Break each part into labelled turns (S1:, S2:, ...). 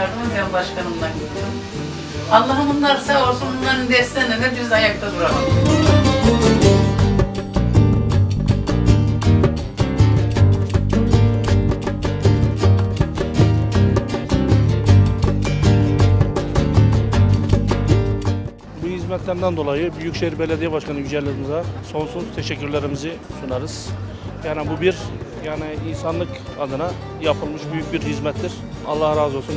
S1: yardımı ben başkanımdan gördüm. Allah'ım bunlar sağ olsun bunların desteğiyle biz ayakta duralım.
S2: Bu hizmetlerinden dolayı Büyükşehir Belediye Başkanı Yücel sonsuz teşekkürlerimizi sunarız. Yani bu bir yani insanlık adına yapılmış büyük bir hizmettir. Allah razı olsun.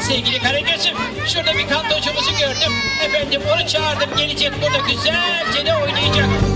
S3: Sevgili Karagöz'üm, şurada bir kantocumuzu gördüm. Efendim onu çağırdım, gelecek burada güzelce de oynayacak.